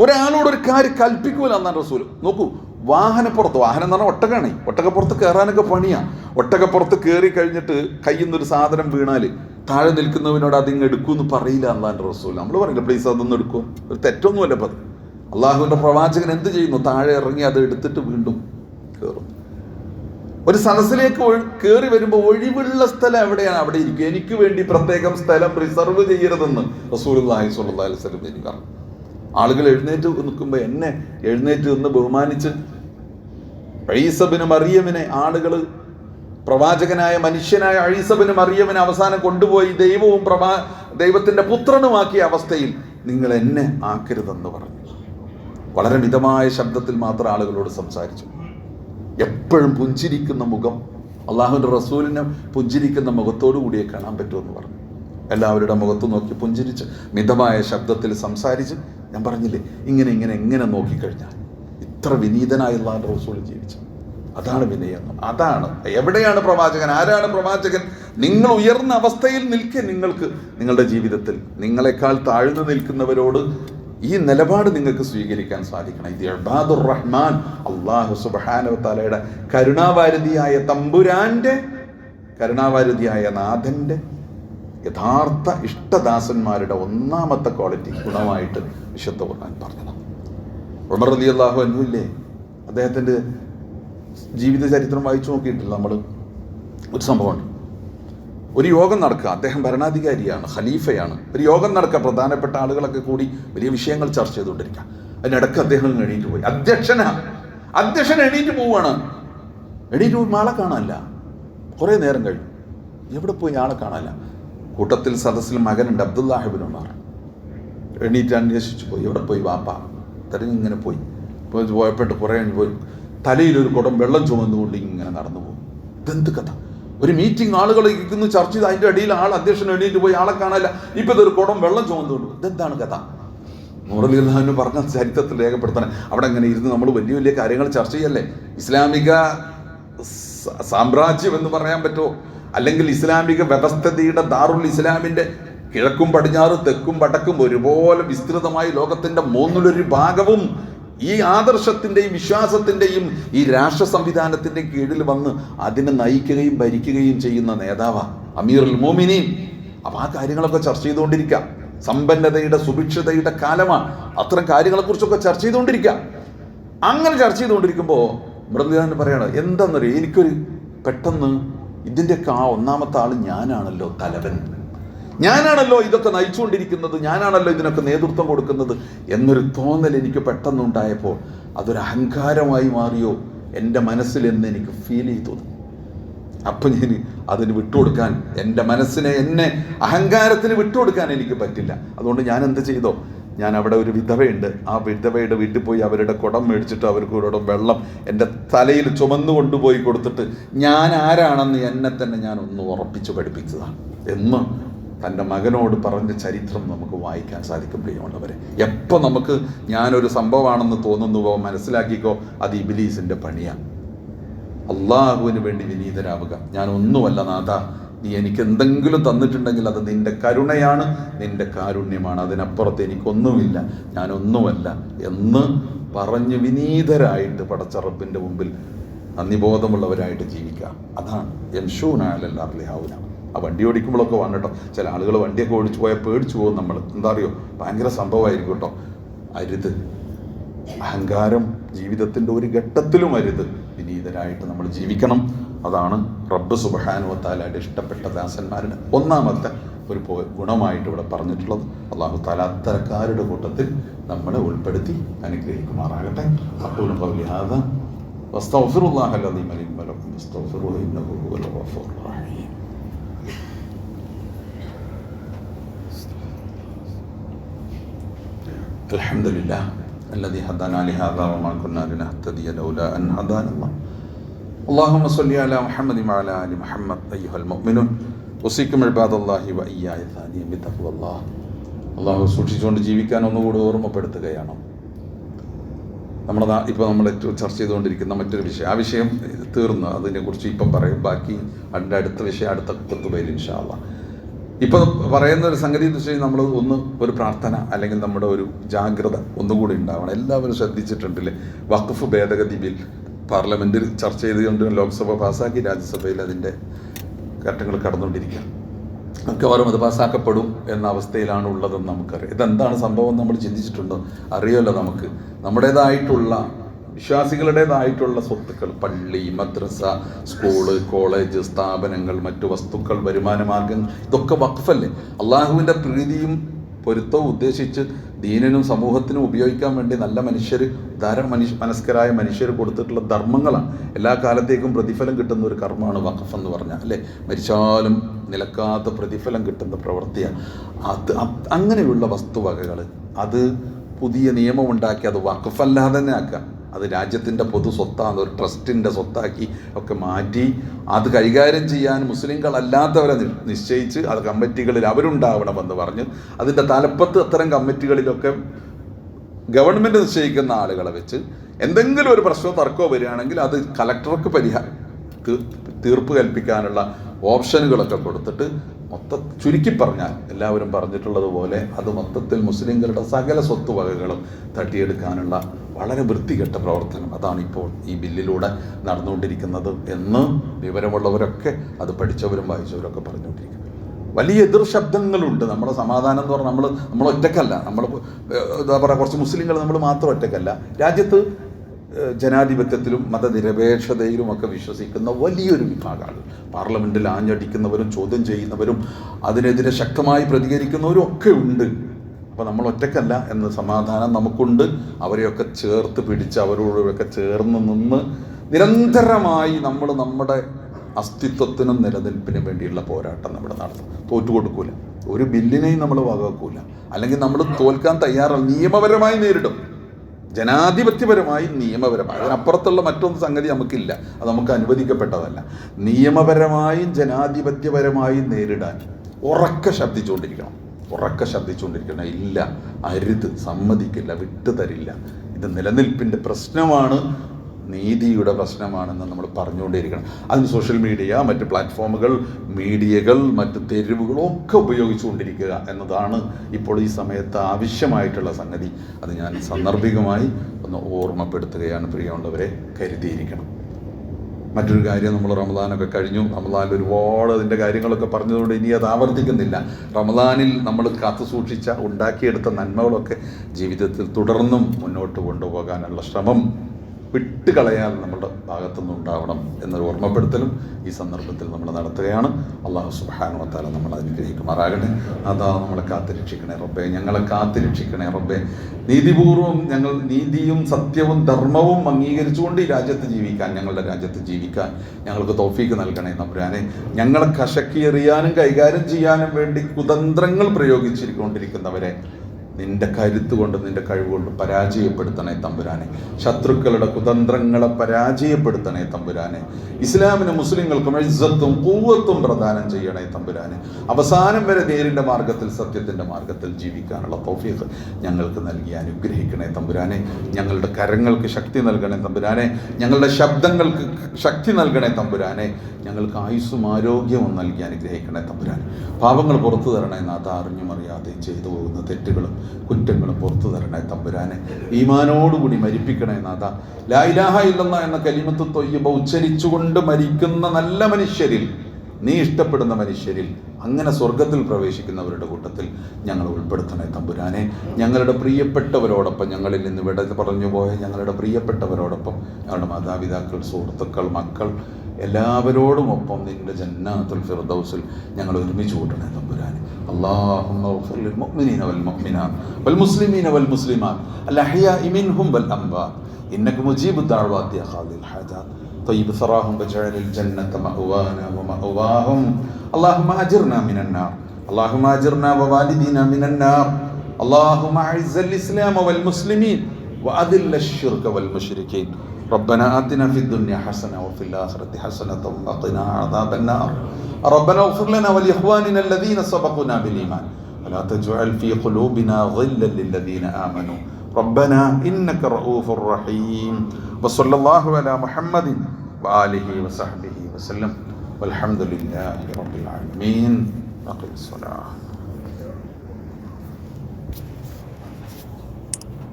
ഒരാളോട് ഒരു കാര്യം കൽപ്പിക്കൂല എന്നാണ് റസൂൽ. നോക്കൂ വാഹനപ്പുറത്ത് വാഹനം എന്ന് പറഞ്ഞാൽ ഒട്ടകാണ് ഒട്ടകപ്പുറത്ത് കയറാനൊക്കെ പണിയാ. ഒട്ടകപ്പുറത്ത് കയറി കഴിഞ്ഞിട്ട് കയ്യിൽ നിന്നൊരു സാധനം വീണാൽ താഴെ നിൽക്കുന്നവനോട് അതിങ്ങ് എടുക്കൂന്ന് പറയില്ല അള്ളാന്റെ റസൂൽ. നമ്മൾ പറയില്ല പ്ലീസ് അതൊന്നും എടുക്കുക ഒരു തെറ്റൊന്നുമല്ല അപ്പം അള്ളാഹുവിന്റെ പ്രവാചകൻ എന്ത് ചെയ്യുന്നു? താഴെ ഇറങ്ങി അത് എടുത്തിട്ട് വീണ്ടും കയറും ഒരു സദസ്സിലേക്ക് കയറി വരുമ്പോൾ ഒഴിവുള്ള സ്ഥലം എവിടെയാണ്? അവിടെ ഇരിക്കും. എനിക്ക് വേണ്ടി പ്രത്യേകം സ്ഥലം റിസർവ് ചെയ്യരുതെന്ന് റസൂൽ അള്ളാഹി അലൈഹി സ്വലം എനിക്ക് പറഞ്ഞു. ആളുകൾ എഴുന്നേറ്റ് നിൽക്കുമ്പോൾ എന്നെ എഴുന്നേറ്റ് നിന്ന് ബഹുമാനിച്ച് ഐസബിന് മറിയമിനെ ആളുകൾ പ്രവാചകനായ മനുഷ്യനായ ഐസബിന് മറിയമിനെ അവസാനം കൊണ്ടുപോയി ദൈവവും പ്രവാ ദൈവത്തിന്റെ പുത്രനുമാക്കിയ അവസ്ഥയിൽ നിങ്ങൾ എന്നെ ആക്കരുതെന്ന് പറഞ്ഞു. വളരെ മിതമായ ശബ്ദത്തിൽ മാത്രം ആളുകളോട് സംസാരിച്ചു. എപ്പോഴും പുഞ്ചിരിക്കുന്ന മുഖം അള്ളാഹുവിന്റെ റസൂലിനെ പുഞ്ചിരിക്കുന്ന മുഖത്തോടു കൂടിയേ കാണാൻ പറ്റുമെന്ന് പറഞ്ഞു. എല്ലാവരുടെ മുഖത്ത് നോക്കി പുഞ്ചിരിച്ച് മിതമായ ശബ്ദത്തിൽ സംസാരിച്ച് ഞാൻ പറഞ്ഞില്ലേ ഇങ്ങനെ ഇങ്ങനെ എങ്ങനെ നോക്കിക്കഴിഞ്ഞാൽ ഇത്ര വിനീതനായ അള്ളാഹുന്റെ റസൂൽ ജീവിച്ചു. അതാണ് വിനയം അതാണ്. എവിടെയാണ് പ്രവാചകൻ? ആരാണ് പ്രവാചകൻ? നിങ്ങൾ ഉയർന്ന അവസ്ഥയിൽ നിൽക്കെ നിങ്ങൾക്ക് നിങ്ങളുടെ ജീവിതത്തിൽ നിങ്ങളെക്കാൾ താഴ്ന്നു നിൽക്കുന്നവരോട് ഈ നിലപാട് നിങ്ങൾക്ക് സ്വീകരിക്കാൻ സാധിക്കണം. ഇത് അബാദുർ റഹ്മാൻ. അള്ളാഹു സുബാനോ തലയുടെ കരുണാവാരതിയായ തമ്പുരാന്റെ കരുണാവാരതിയായ നാഥന്റെ യഥാർത്ഥ ഇഷ്ടദാസന്മാരുടെ ഒന്നാമത്തെ ക്വാളിറ്റി ഗുണമായിട്ട് വിശുദ്ധ ഖുർആൻ പറഞ്ഞതാണ് ഉമർ അലി അള്ളാഹു അനുവില്ലേ അദ്ദേഹത്തിന്റെ ജീവിത ചരിത്രം വായിച്ചു നോക്കിയിട്ടില്ല നമ്മൾ ഒരു സംഭവമുണ്ട്. ഒരു യോഗം നടക്കുക. അദ്ദേഹം ഭരണാധികാരിയാണ് ഖലീഫയാണ്. ഒരു യോഗം നടക്കുക. പ്രധാനപ്പെട്ട ആളുകളൊക്കെ കൂടി വലിയ വിഷയങ്ങൾ ചർച്ച ചെയ്തുകൊണ്ടിരിക്കുക. അതിനിടക്ക് അദ്ദേഹം എണീറ്റ് പോയി. അധ്യക്ഷനാ. അധ്യക്ഷൻ എണീറ്റ് പോവുകയാണ് എണീറ്റ് പോയി. ആളെ കാണാനില്ല. കുറേ നേരം കഴിഞ്ഞു. എവിടെ പോയി ആളെ കാണാനല്ല? കൂട്ടത്തിൽ സദസ്സിൽ മകനുണ്ട് അബ്ദുല്ലാഹിബിൻ ഉമാർ. എണീറ്റ് അന്വേഷിച്ചു പോയി. എവിടെ പോയി വാപ്പ? തെരഞ്ഞിങ്ങനെ പോയി. പോയി പോയപ്പോട്ട് കുറേ പോയി. തലയിലൊരു കുടം വെള്ളം ചുമന്നുകൊണ്ട് ഇങ്ങനെ നടന്നു പോകും. ഇതെന്ത് കഥ? ഒരു മീറ്റിംഗ് ആളുകൾ ഇരിക്കുന്നു ചർച്ച ചെയ്ത് അതിന്റെ അടിയിൽ ആൾ അധ്യക്ഷൻ എണീറ്റ് പോയി. ആളെ കാണാനില്ല. ഇപ്പം ഇതൊരു കുടം വെള്ളം ചുമന്നുകൊണ്ട്. ഇതെന്താണ് കഥ? മുറലില്ലാന്ന് പറഞ്ഞ ചരിത്രത്തിൽ രേഖപ്പെടുത്തണം. അവിടെ അങ്ങനെ ഇരുന്ന് നമ്മൾ വലിയ വലിയ കാര്യങ്ങൾ ചർച്ച ചെയ്യല്ലേ? ഇസ്ലാമിക സാമ്രാജ്യം എന്ന് പറയാൻ പറ്റുമോ? അല്ലെങ്കിൽ ഇസ്ലാമിക വ്യവസ്ഥതയുടെ ദാറുൽ ഇസ്ലാമിന്റെ കിഴക്കും പടിഞ്ഞാറും തെക്കും വടക്കും ഒരുപോലെ വിസ്തൃതമായി ലോകത്തിന്റെ മൂന്നിലൊരു ഭാഗവും ഈ ആദർശത്തിന്റെയും വിശ്വാസത്തിന്റെയും ഈ രാഷ്ട്ര സംവിധാനത്തിന്റെയും കീഴിൽ വന്ന് അതിനെ നയിക്കുകയും ഭരിക്കുകയും ചെയ്യുന്ന നേതാവാ അമീറുൽ മോമിനി അപ്പൊ ആ കാര്യങ്ങളൊക്കെ ചർച്ച ചെയ്തുകൊണ്ടിരിക്കാം. സമ്പന്നതയുടെ സുഭിക്ഷതയുടെ കാലമാണ്. അത്തരം കാര്യങ്ങളെക്കുറിച്ചൊക്കെ ചർച്ച ചെയ്തുകൊണ്ടിരിക്കാം. അങ്ങനെ ചർച്ച ചെയ്തുകൊണ്ടിരിക്കുമ്പോൾ മൃതദേഹം പറയണം എന്താണെന്നറിയോ എനിക്കൊരു പെട്ടെന്ന് ഇതിന്റെയൊക്കെ ആ ഒന്നാമത്തെ ആൾ ഞാനാണല്ലോ തലവൻ. ഞാനാണല്ലോ ഇതൊക്കെ നയിച്ചുകൊണ്ടിരിക്കുന്നത് ഞാനാണല്ലോ ഇതിനൊക്കെ നേതൃത്വം കൊടുക്കുന്നത് എന്നൊരു തോന്നൽ എനിക്ക് പെട്ടെന്നുണ്ടായപ്പോൾ അതൊരു അഹങ്കാരമായി മാറിയോ എന്റെ മനസ്സിൽ എന്ന് എനിക്ക് ഫീൽ ചെയ്തു. അപ്പം ഞാൻ അതിന് വിട്ടുകൊടുക്കാൻ എന്റെ മനസ്സിനെ എന്നെ അഹങ്കാരത്തിന് വിട്ടുകൊടുക്കാൻ എനിക്ക് പറ്റില്ല. അതുകൊണ്ട് ഞാൻ എന്ത് ചെയ്തോ ഞാൻ അവിടെ ഒരു വിധവയുണ്ട്. ആ വിധവയുടെ വീട്ടിൽ പോയി അവരുടെ കുടം മേടിച്ചിട്ട് അവർക്ക് ഒരു വെള്ളം എന്റെ തലയിൽ ചുമന്നു കൊണ്ടുപോയി കൊടുത്തിട്ട് ഞാൻ ആരാണെന്ന് എന്നെ തന്നെ ഞാൻ ഒന്ന് ഉറപ്പിച്ചു പഠിപ്പിച്ചതാണ്. എന്ന് തന്റെ മകനോട് പറഞ്ഞ ചരിത്രം നമുക്ക് വായിക്കാൻ സാധിക്കും പ്രിയമുള്ളവരെ. എപ്പോൾ നമുക്ക് ഞാനൊരു സംഭവമാണെന്ന് തോന്നുന്നുവോ മനസ്സിലാക്കിക്കോ അത് ഇബിലീസിന്റെ പണിയാണ്. അള്ളാഹുവിന് വേണ്ടി വിനീതരാവുക. ഞാൻ ഒന്നുമല്ല നാഥ നീ എനിക്ക് എന്തെങ്കിലും തന്നിട്ടുണ്ടെങ്കിൽ അത് നിന്റെ കരുണയാണ് നിന്റെ കാരുണ്യമാണ്. അതിനപ്പുറത്ത് എനിക്കൊന്നുമില്ല ഞാനൊന്നുമല്ല എന്ന് പറഞ്ഞ് വിനീതരായിട്ട് പടച്ചറപ്പിന്റെ മുമ്പിൽ നന്ദിബോധമുള്ളവരായിട്ട് ജീവിക്കുക. അതാണ് യംഷൂനായാലല്ലാറിയാവൂല ആ വണ്ടി ഓടിക്കുമ്പോഴൊക്കെ വേണം കേട്ടോ. ചില ആളുകൾ വണ്ടിയൊക്കെ ഓടിച്ചു പോയാൽ പേടിച്ചു പോകും നമ്മൾ എന്താ അറിയോ? ഭയങ്കര സംഭവമായിരിക്കും കേട്ടോ. അരുത്. അഹങ്കാരം ജീവിതത്തിന്റെ ഒരു ഘട്ടത്തിലും അരുത്. വിനീതരായിട്ട് നമ്മൾ ജീവിക്കണം. അതാണ് റബ്ബ് സുബഹാനുവത്താലായിട്ട് ഇഷ്ടപ്പെട്ട ദാസന്മാരുടെ ഒന്നാമത്തെ ഒരു പോ- ഗുണമായിട്ട് ഇവിടെ പറഞ്ഞിട്ടുള്ളത് അള്ളാഹു താല അത്തരക്കാരുടെ കൂട്ടത്തിൽ നമ്മളെ ഉൾപ്പെടുത്തി അനുഗ്രഹിക്കുമാറാകട്ടെ അപ്പോൾ ഹാദ واستغفر الله العظيم لي ولكم واستغفروه انه هو الغفور الرحيم الحمد لله الذي هدانا لهذا وما كنا لنهتدي لولا ان هدانا الله اللهم صل على محمد وعلى ال محمد ايها المؤمنون وصيكم عباد الله واياي ثانيا بتقوى الله അള്ളാഹു സൂക്ഷിച്ചുകൊണ്ട് ജീവിക്കാൻ ഒന്നുകൂടി ഓർമ്മപ്പെടുത്തുകയാണ് നമ്മുടെ നാ- ഇപ്പോൾ നമ്മൾ ഏറ്റവും ചർച്ച ചെയ്തുകൊണ്ടിരിക്കുന്ന മറ്റൊരു വിഷയം ആ വിഷയം തീർന്നു അതിനെക്കുറിച്ച് ഇപ്പം പറയും ബാക്കി അതിൻ്റെ അടുത്ത വിഷയം അടുത്ത കുത്തുബയിൽ ഇൻഷാല്ല ഇപ്പം പറയുന്ന ഒരു സംഗതി എന്ന് വെച്ച് കഴിഞ്ഞാൽ നമ്മൾ ഒന്ന് ഒരു പ്രാർത്ഥന അല്ലെങ്കിൽ നമ്മുടെ ഒരു ജാഗ്രത ഒന്നുകൂടി ഉണ്ടാവണം എല്ലാവരും ശ്രദ്ധിച്ചിട്ടുണ്ടല്ലേ വഖഫ് ഭേദഗതി ബിൽ പാർലമെന്റിൽ ചർച്ച ചെയ്തുകൊണ്ട് ലോക്സഭ പാസ്സാക്കി രാജ്യസഭയിൽ അതിന്റെ ഘട്ടങ്ങൾ കടന്നുകൊണ്ടിരിക്കുക. മിക്കവാറും അത് പാസ്സാക്കപ്പെടും എന്ന അവസ്ഥയിലാണ് ഉള്ളതെന്ന് നമുക്കറിയാം. ഇതെന്താണ് സംഭവം നമ്മൾ ചിന്തിച്ചിട്ടുണ്ടോ? അറിയാമല്ലോ നമുക്ക്. നമ്മുടേതായിട്ടുള്ള വിശ്വാസികളുടേതായിട്ടുള്ള സ്വത്തുക്കൾ പള്ളി മദ്രസ സ്കൂൾ കോളേജ് സ്ഥാപനങ്ങൾ മറ്റു വസ്തുക്കൾ വരുമാന മാർഗങ്ങൾ ഇതൊക്കെ വഖഫല്ലേ? അള്ളാഹുവിന്റെ പ്രീതിയും പൊരുത്തവും ഉദ്ദേശിച്ച് ദീനനും സമൂഹത്തിനും ഉപയോഗിക്കാൻ വേണ്ടി നല്ല മനുഷ്യർ ഉദാര മനുഷ്യ മനസ്കരായ മനുഷ്യർ കൊടുത്തിട്ടുള്ള ധർമ്മങ്ങളാണ്. എല്ലാ കാലത്തേക്കും പ്രതിഫലം കിട്ടുന്ന ഒരു കർമ്മമാണ് വഖഫ് എന്ന് പറഞ്ഞാൽ അല്ലേ? മരിച്ചാലും നിലക്കാത്ത പ്രതിഫലം കിട്ടുന്ന പ്രവൃത്തിയാണ്. അത് അങ്ങനെയുള്ള വസ്തുവകകൾ അത് പുതിയ നിയമം ഉണ്ടാക്കി അത് വഖഫല്ലാതെ തന്നെ ആക്കുക. അത് രാജ്യത്തിന്റെ പൊതു സ്വത്താണ് ഒരു ട്രസ്റ്റിന്റെ സ്വത്താക്കി ഒക്കെ മാറ്റി അത് കൈകാര്യം ചെയ്യാൻ മുസ്ലിങ്ങളല്ലാത്തവരെ നിശ്ചയിച്ച് അത് കമ്മിറ്റികളിൽ അവരുണ്ടാവണമെന്ന് പറഞ്ഞ് അതിന്റെ തലപ്പത്ത് അത്തരം കമ്മിറ്റികളിലൊക്കെ ഗവൺമെന്റ് നിശ്ചയിക്കുന്ന ആളുകളെ വെച്ച് എന്തെങ്കിലും ഒരു പ്രശ്നമോ തർക്കമോ വരികയാണെങ്കിൽ അത് കലക്ടർക്ക് പരിഹാരം തീർപ്പ് കൽപ്പിക്കാനുള്ള ഓപ്ഷനുകളൊക്കെ കൊടുത്തിട്ട് മൊത്ത ചുരുക്കി പറഞ്ഞാൽ എല്ലാവരും പറഞ്ഞിട്ടുള്ളതുപോലെ അത് മൊത്തത്തിൽ മുസ്ലിങ്ങളുടെ സകല സ്വത്തുവകകളും തട്ടിയെടുക്കാനുള്ള വളരെ വൃത്തികെട്ട പ്രവർത്തനം അതാണ് ഇപ്പോൾ ഈ ബില്ലിലൂടെ നടന്നുകൊണ്ടിരിക്കുന്നത് എന്ന് വിവരമുള്ളവരൊക്കെ അത് പഠിച്ചവരും വായിച്ചവരൊക്കെ പറഞ്ഞുകൊണ്ടിരിക്കുന്നത് വലിയ എതിർ ശബ്ദങ്ങളുണ്ട് നമ്മുടെ സമാധാനം എന്ന് പറഞ്ഞാൽ നമ്മൾ നമ്മൾ ഒറ്റക്കല്ല. നമ്മൾ എന്താ പറയുക കുറച്ച് മുസ്ലിങ്ങൾ നമ്മൾ മാത്രം ഒറ്റക്കല്ല. രാജ്യത്ത് ജനാധിപത്യത്തിലും മതനിരപേക്ഷതയിലും ഒക്കെ വിശ്വസിക്കുന്ന വലിയൊരു വിഭാഗമാണ് പാർലമെന്റിൽ ആഞ്ഞടിക്കുന്നവരും ചോദ്യം ചെയ്യുന്നവരും അതിനെതിരെ ശക്തമായി പ്രതികരിക്കുന്നവരും ഒക്കെ ഉണ്ട്. അപ്പോൾ നമ്മൾ ഒറ്റക്കല്ല എന്ന സമാധാനം നമുക്കുണ്ട്. അവരെയൊക്കെ ചേർത്ത് പിടിച്ച് അവരോടൊക്കെ ചേർന്ന് നിന്ന് നിരന്തരമായി നമ്മൾ നമ്മുടെ അസ്തിത്വത്തിനും നിലനിൽപ്പിനും വേണ്ടിയുള്ള പോരാട്ടം നമ്മൾ നടത്തും. തോറ്റു കൊടുക്കൂല ഒരു ബില്ലിനെയും നമ്മൾ വകവെക്കൂല. അല്ലെങ്കിൽ നമ്മൾ തോൽക്കാൻ തയ്യാറല്ല. നിയമപരമായി നേരിടും. ജനാധിപത്യപരമായി നിയമപരമായി. അതിനപ്പുറത്തുള്ള മറ്റൊന്നും സംഗതി നമുക്കില്ല. അത് നമുക്ക് അനുവദിക്കപ്പെട്ടതല്ല. നിയമപരമായും ജനാധിപത്യപരമായും നേരിടാൻ ഉറക്ക ശബ്ദിച്ചുകൊണ്ടിരിക്കണം ഉറക്കെ ശബ്ദിച്ചുകൊണ്ടിരിക്കണം ഇല്ല അരുത് സമ്മതിക്കില്ല വിട്ടു തരില്ല. ഇത് നിലനിൽപ്പിന്റെ പ്രശ്നമാണ് നീതിയുടെ പ്രശ്നമാണെന്ന് നമ്മൾ പറഞ്ഞുകൊണ്ടേയിരിക്കണം. അതിന് സോഷ്യൽ മീഡിയ മറ്റ് പ്ലാറ്റ്ഫോമുകൾ മീഡിയകൾ മറ്റ് തെരുവുകളൊക്കെ ഉപയോഗിച്ചുകൊണ്ടിരിക്കുക എന്നതാണ് ഇപ്പോൾ ഈ സമയത്ത് ആവശ്യമായിട്ടുള്ള സംഗതി. അത് ഞാൻ സന്ദർഭികമായി ഒന്ന് ഓർമ്മപ്പെടുത്തുകയാണ് പ്രിയമുള്ളവരെ കരുതിയിരിക്കണം. മറ്റൊരു കാര്യം നമ്മൾ റമദാനൊക്കെ കഴിഞ്ഞു. റമദാനിൽ ഒരുപാട് അതിന്റെ കാര്യങ്ങളൊക്കെ പറഞ്ഞതുകൊണ്ട് ഇനി അത് ആവർത്തിക്കുന്നില്ല. റമദാനിൽ നമ്മൾ കാത്തു സൂക്ഷിച്ച ഉണ്ടാക്കിയെടുത്ത നന്മകളൊക്കെ ജീവിതത്തിൽ തുടർന്നും മുന്നോട്ട് കൊണ്ടുപോകാനുള്ള ശ്രമം വിട്ടുകളയാൻ നമ്മുടെ ഭാഗത്തുനിന്ന് ഉണ്ടാവണം എന്നൊരു ഓർമ്മപ്പെടുത്തലും ഈ സന്ദർഭത്തിൽ നമ്മൾ നടത്തുകയാണ്. അള്ളാഹു സുബാനുവത്താല നമ്മൾ അനുഗ്രഹിക്കുമാറാകട്ടെ. അതാ നമ്മളെ കാത്തുരക്ഷിക്കണേ റബ്ബെ. ഞങ്ങളെ കാത്തുരക്ഷിക്കണേ റബ്ബെ. നീതിപൂർവം ഞങ്ങൾ നീതിയും സത്യവും ധർമ്മവും അംഗീകരിച്ചുകൊണ്ട് ഈ രാജ്യത്ത് ജീവിക്കാൻ ഞങ്ങളുടെ രാജ്യത്ത് ജീവിക്കാൻ ഞങ്ങൾക്ക് തോഫീക്ക് നൽകണേ നമ്പുരാനെ. ഞങ്ങളെ കശക്കിയെറിയാനും കൈകാര്യം ചെയ്യാനും വേണ്ടി കുതന്ത്രങ്ങൾ പ്രയോഗിച്ചിരിക്കൊണ്ടിരിക്കുന്നവരെ നിന്റെ കരുത്ത് കൊണ്ട് നിന്റെ കഴിവുകൊണ്ട് പരാജയപ്പെടുത്തണേ തമ്പുരാനെ. ശത്രുക്കളുടെ കുതന്ത്രങ്ങളെ പരാജയപ്പെടുത്തണേ തമ്പുരാനെ. ഇസ്ലാമിന് മുസ്ലിങ്ങൾക്കും ഇസ്സത്തും കൂവത്തും പ്രദാനം ചെയ്യണേ തമ്പുരാനെ. അവസാനം വരെ നേരിന്റെ മാർഗത്തിൽ സത്യത്തിന്റെ മാർഗത്തിൽ ജീവിക്കാനുള്ള തൗഫീഖ് ഞങ്ങൾക്ക് നൽകി അനുഗ്രഹിക്കണേ തമ്പുരാനെ. ഞങ്ങളുടെ കരങ്ങൾക്ക് ശക്തി നൽകണേ തമ്പുരാനെ. ഞങ്ങളുടെ ശബ്ദങ്ങൾക്ക് ശക്തി നൽകണേ തമ്പുരാനെ. ഞങ്ങൾക്ക് ആയുസ്സും ആരോഗ്യവും നൽകി അനുഗ്രഹിക്കണേ തമ്പുരാൻ പാപങ്ങൾ പുറത്തു തരണേ നാഥ അറിഞ്ഞുമറിയാതെ ചെയ്തു പോകുന്ന തെറ്റുകളും കുറ്റങ്ങളും പുറത്തു തരണേ തമ്പുരാനെ. ഈമാനോടുകൂടി മരിപ്പിക്കണേ നാഥ. ലായിലാഹ ഇല്ലെന്ന എന്ന കലിമത്ത് തൊയ്യുമ്പോൾ ഉച്ചരിച്ചുകൊണ്ട് മരിക്കുന്ന നല്ല മനുഷ്യരിൽ നീ ഇഷ്ടപ്പെടുന്ന മനുഷ്യരിൽ അങ്ങനെ സ്വർഗത്തിൽ പ്രവേശിക്കുന്നവരുടെ കൂട്ടത്തിൽ ഞങ്ങൾ ഉൾപ്പെടുത്തണേ തമ്പുരാനെ. ഞങ്ങളുടെ പ്രിയപ്പെട്ടവരോടൊപ്പം ഞങ്ങളിൽ നിന്ന് വിട പറഞ്ഞു പോയ ഞങ്ങളുടെ പ്രിയപ്പെട്ടവരോടൊപ്പം ഞങ്ങളുടെ മാതാപിതാക്കൾ സുഹൃത്തുക്കൾ മക്കൾ എല്ലാവരോടും ഒപ്പം നിന്റെ ജന്നാത്തുൽ ഫിർദൗസിൽ ഞങ്ങൾ ഒരുമിച്ച് കൂട്ടണേ തമ്പുരാനെ. اللهم اغفر للمؤمنين والمؤمنات والمسلمين والمسلمات الأحياء منهم والأموات إنك مجيب الدعوات يا قاضي الحاجات. طيب ثراهم واجعل الجنة مأوانا ومأواهم. اللهم أجرنا من النار. اللهم أجرنا ووالدينا من النار. اللهم أعز الإسلام والمسلمين وأذل الشرك والمشركين. ربنا آتنا في الدنيا حسنة وفي الآخرة حسنة وقنا عذاب النار ربنا اغفر لنا ولإخواننا الذين سبقونا بالإيمان ولا تجعل في قلوبنا غلا للذين آمنوا ربنا إنك رؤوف رحيم وصلى الله على محمد وآله وصحبه وسلم والحمد لله رب العالمين أقم الصلاة